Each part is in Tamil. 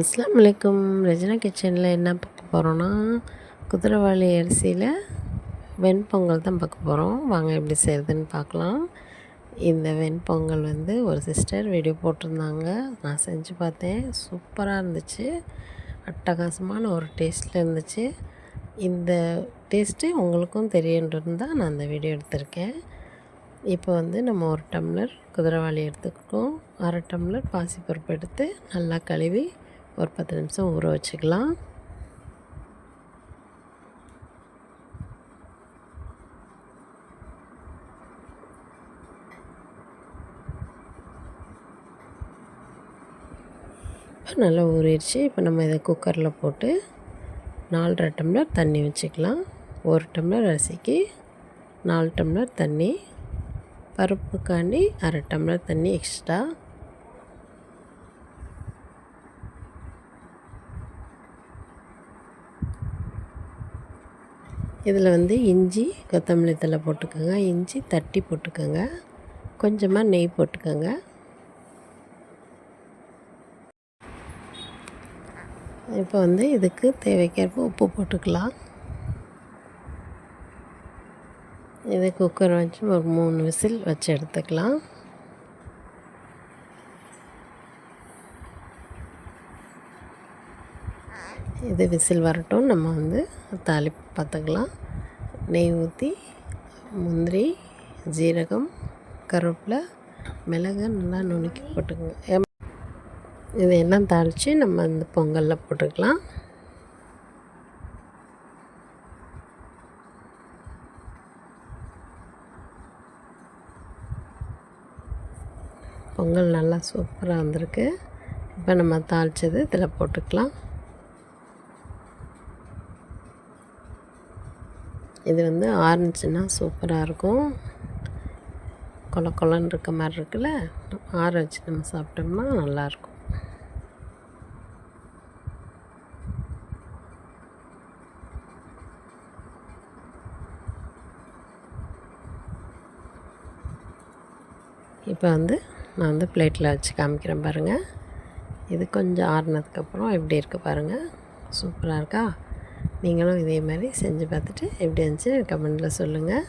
அஸ்லாம் வலைக்கும் ரஜினா கிச்சனில் என்ன பார்க்க போகிறோன்னா குதிரைவாளி அரிசியில் வெண்பொங்கல் தான் பார்க்க போகிறோம் வாங்க எப்படி செய்கிறதுன்னு பார்க்கலாம். இந்த வெண்பொங்கல் வந்து ஒரு சிஸ்டர் வீடியோ போட்டிருந்தாங்க. நான் செஞ்சு பார்த்தேன். சூப்பராக இருந்துச்சு. அட்டகாசமான ஒரு டேஸ்ட்டில் இருந்துச்சு. இந்த டேஸ்ட்டு உங்களுக்கும் தெரியுன்றது தான் நான் அந்த வீடியோ எடுத்திருக்கேன். இப்போ வந்து நம்ம ஒரு டம்ளர் குதிரைவாளி எடுத்துக்கிட்டோம் அரை டம்ளர் பாசிப்பருப்பு எடுத்து நல்லா கழுவி ஒரு பத்து நிமிஷம் ஊற வச்சுக்கலாம். இப்போ நல்லா ஊறிடுச்சு. இப்போ நம்ம இதை குக்கரில் போட்டு நாலரை டம்ளர் தண்ணி வச்சுக்கலாம். ஒரு டம்ளர் அரிசிக்கு நாலு டம்ளர் தண்ணி பருப்புக்காண்டி அரை டம்ளர் தண்ணி எக்ஸ்ட்ரா இதில் வந்து இஞ்சி கொத்தமல்லி தழை போட்டுக்கோங்க. இஞ்சி தட்டி போட்டுக்கோங்க. கொஞ்சமாக நெய் போட்டுக்கோங்க. இப்போ வந்து இதுக்கு தேவைக்கேற்ப உப்பு போட்டுக்கலாம். இது குக்கர் வச்சு ஒரு மூணு விசில் வச்சு எடுத்துக்கலாம். இது விசில் வரட்டும். நம்ம வந்து தாளிப்பு பார்த்துக்கலாம். நெய் ஊற்றி முந்திரி ஜீரகம் கருவேப்பிலை மிளகு நல்லா நுணுக்கி போட்டுக்கோங்க. இதையெல்லாம் தாளித்து நம்ம இந்த பொங்கலில் போட்டுக்கலாம். பொங்கல் நல்லா சூப்பராக வந்திருக்கு. இப்போ நம்ம தாளித்தது இதில் போட்டுக்கலாம். இது வந்து ஆறுனுச்சுன்னா சூப்பராக இருக்கும். கொல கொலன்னு இருக்க மாதிரி இருக்குல்ல? ஆற வச்சு நம்ம சாப்பிட்டோம்னா நல்லாயிருக்கும் இப்போ வந்து நான் வந்து பிளேட்டில் வச்சு காமிக்கிறேன் பாருங்கள் இது கொஞ்சம் ஆறுனதுக்கப்புறம் எப்படி இருக்குது பாருங்கள் சூப்பராக இருக்கா? நீங்களும் இதே மாதிரி செஞ்சு பார்த்துட்டு எப்படி இருந்துச்சு கமெண்டில் சொல்லுங்கள்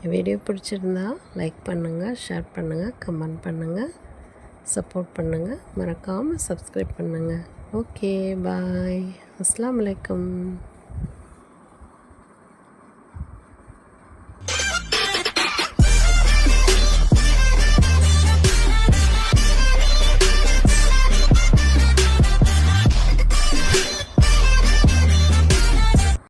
என் வீடியோ பிடிச்சிருந்தா லைக் பண்ணுங்கள் ஷேர் பண்ணுங்கள் கமெண்ட் பண்ணுங்கள் சப்போர்ட் பண்ணுங்கள் மறக்காமல் சப்ஸ்கிரைப் பண்ணுங்கள் ஓகே பாய் அஸ்லாம் வலைக்கம்